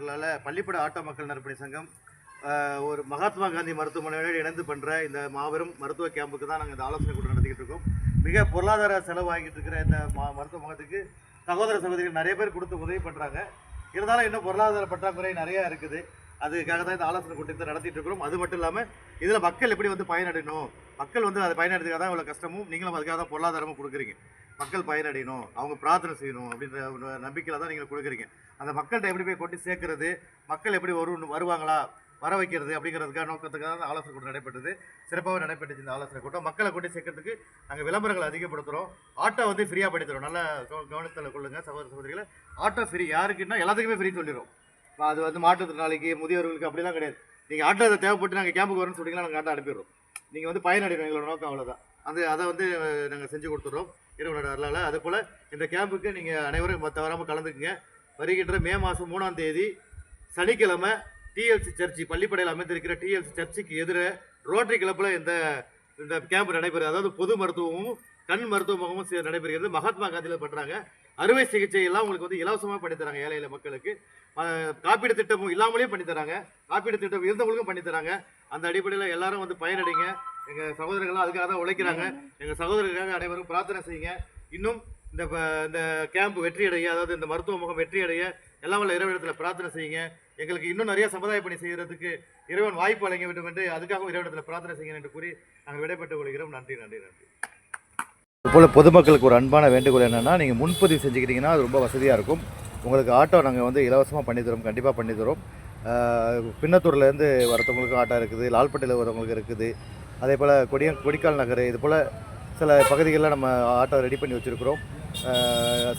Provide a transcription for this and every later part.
ஹாஸ்பிட்டலால் பள்ளிப்பட auto மக்கள் நற்பணி சங்கம் ஒரு மகாத்மா காந்தி மருத்துவமனையோடு இணைந்து பண்ணுற இந்த மாபெரும் மருத்துவ கேம்புக்கு தான் நாங்கள் இந்த ஆலோசனை கூட்டம் நடத்திக்கிட்டு இருக்கோம். மிக பொருளாதார செலவாகிட்டு இருக்கிற இந்த மா- மருத்துவ முகத்துக்கு சகோதர சகோதரிகள் நிறைய பேர் கொடுத்து உதவி பண்ணுறாங்க இருந்தாலும் இன்னும் பொருளாதார பற்றாக்குறை நிறையா இருக்குது. அதுக்காக தான் இந்த ஆலோசனை கூட்டத்தை நடத்திட்டு இருக்கிறோம். அது மட்டும் இல்லாமல் இதில் மக்கள் எப்படி வந்து பயனடையணும்? மக்கள் வந்து அதை பயனடைறதுக்காக தான் இவ்வளோ கஷ்டமும் நீங்களும் அதுக்காக தான் பொருளாதாரமும் கொடுக்குறீங்க. மக்கள் பயனடையணும் அவங்க பிரார்த்தனை செய்யணும் அப்படின்ற ஒரு நம்பிக்கையில் தான் நீங்கள் கொடுக்குறீங்க. அந்த மக்கள்கிட்ட எப்படி போய் கொண்டு சேர்க்கறது மக்கள் எப்படி வரு வருவாங்களா வர வைக்கிறது அப்படிங்கிறதுக்காக நோக்கத்துக்காக தான் ஆலோசனை கூட்டம் நடைபெற்றது. சிறப்பாக நடைபெற்றுச்சு இந்த ஆலோசனை கூட்டம். மக்களை கொண்டு சேர்க்கறதுக்கு நாங்கள் விளம்பரங்களை அதிகப்படுத்துகிறோம் ஆட்டோ வந்து ஃப்ரீயாக பண்ணி நல்லா கவனத்தில் கொள்ளுங்கள் சகோதர சகோதரிகளை. ஆட்டோ ஃப்ரீ யாருக்குன்னா எல்லாத்துக்குமே ஃப்ரீ சொல்லிடுறோம். இப்போ அது வந்து மாற்றுத்திறனாளிக்கு முதியோர்களுக்கு அப்படிலாம் கிடையாது. நீங்கள் ஆட்டோ தேவைப்பட்டு நாங்கள் கேம்புக்கு வரணும்னு சொன்னீங்கன்னா நாங்கள் ஆட்டோ அனுப்பிடுறோம். நீங்கள் வந்து பயனடையணும் எங்களோட நோக்கம் அவ்வளோதான் அது அதை வந்து நாங்கள் செஞ்சு கொடுத்துட்றோம். இறைவனோட அருளால். அதே போல் இந்த கேம்புக்கு நீங்கள் அனைவரும் தவறாமல் கலந்துக்குங்க. வருகின்ற மே மாதம் மூணாம் தேதி சனிக்கிழமை டிஎல்சி சர்ச்சி பள்ளிப்படையில் அமைந்திருக்கிற டிஎல்சி சர்ச்சுக்கு எதிர ரோட்டரி கிளப்பில் இந்த இந்த கேம்ப் நடைபெறுது. அதாவது பொது மருத்துவமும் கண் மருத்துவ முகமும் நடைபெறுகிறது. மகாத்மா காந்தியில் பண்ணுறாங்க அறுவை சிகிச்சை எல்லாம் உங்களுக்கு வந்து இலவசமாக பண்ணித்தராங்க ஏழையில மக்களுக்கு. காப்பீடு திட்டமும் இல்லாமலே பண்ணித்தராங்க காப்பீடு திட்டம் இருந்தவங்களுக்கும் பண்ணித்தராங்க அந்த அடிப்படையில் எல்லாரும் வந்து பயனடைங்க. எங்கள் சகோதரர்கள்லாம் அதுக்காக தான் உழைக்கிறாங்க. எங்கள் சகோதரர்களுக்காக அனைவரும் பிரார்த்தனை செய்யுங்க. இன்னும் இந்த ப- இந்த கேம்ப் வெற்றி அடைய அதாவது இந்த மருத்துவ முகம் வெற்றி அடைய எல்லாம் உள்ள இறைவனத்தில் பிரார்த்தனை செய்யுங்க. எங்களுக்கு இன்னும் நிறைய சமுதாய பணி செய்கிறதுக்கு இறைவன் வாய்ப்பு வழங்க வேண்டும் என்று அதுக்காகவும் இறைவனத்தில் பிரார்த்தனை செய்யுங்க என்று கூறி நாங்கள் விடைபெற்றுக் கொள்கிறோம். நன்றி நன்றி நன்றி. இதுபோல் பொதுமக்களுக்கு ஒரு அன்பான வேண்டுகோள் என்னென்னா நீங்கள் முன்பதிவு செஞ்சுக்கிட்டிங்கன்னா அது ரொம்ப வசதியாக இருக்கும். உங்களுக்கு ஆட்டோ நாங்கள் வந்து இலவசமாக பண்ணித்தரோம் கண்டிப்பாக பண்ணித்தரோம் பின்னத்தூர்லேருந்து வரத்தவங்களுக்கு ஆட்டோ இருக்குது லால்பட்டியில் வரவங்களுக்கு இருக்குது. அதே போல் கொடிய கொடிக்கால் நகர் இது போல் சில பகுதிகளில் நம்ம ஆட்டோ ரெடி பண்ணி வச்சுருக்கிறோம்.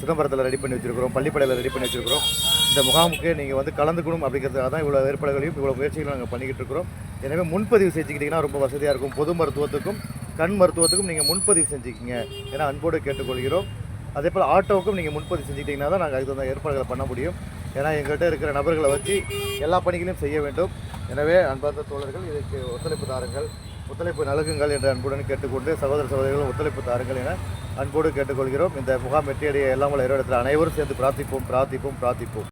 சிதம்பரத்தில் ரெடி பண்ணி வச்சுருக்கிறோம் பள்ளிப்படையில் ரெடி பண்ணி வச்சுருக்கிறோம். இந்த முகாமுக்கு நீங்கள் வந்து கலந்துக்கணும் அப்படிங்கிறதுக்காக தான் இவ்வளோ ஏற்பாடுகளையும் இவ்வளோ முயற்சிகளும் நாங்கள் பண்ணிக்கிட்டு இருக்கிறோம். எனவே முன்பதிவு செஞ்சுக்கிட்டிங்கன்னா ரொம்ப வசதியாக இருக்கும். பொது மருத்துவத்துக்கும் கண் மருத்துவத்துக்கும் நீங்கள் முன்பதிவு செஞ்சுக்கிங்க ஏன்னா அன்போடு கேட்டுக்கொள்கிறோம். அதே போல் ஆட்டோவுக்கும் நீங்கள் முன்பதிவு செஞ்சுக்கிட்டிங்கன்னா தான் நாங்கள் அதுக்கு தகுந்த ஏற்பாடுகளை பண்ண முடியும். ஏன்னா எங்கள்கிட்ட இருக்கிற நபர்களை வச்சு எல்லா பணிகளையும் செய்ய வேண்டும். எனவே அன்பார்ந்த தோழர்கள் இதற்கு ஒத்துழைப்பு தாருங்கள். ஒத்துழைப்பு நல்குங்கள் என்று அன்புடன் கேட்டுக்கொண்டு சகோதர சகோதரிகளும் ஒத்துழைப்பு தாருங்கள் என அன்போடு கேட்டுக்கொள்கிறோம். இந்த முகாம் வெற்றியடைய எல்லாம் உள்ள இடத்துல அனைவரும் சேர்ந்து பிரார்த்திப்போம் பிரார்த்திப்போம் பிரார்த்திப்போம்.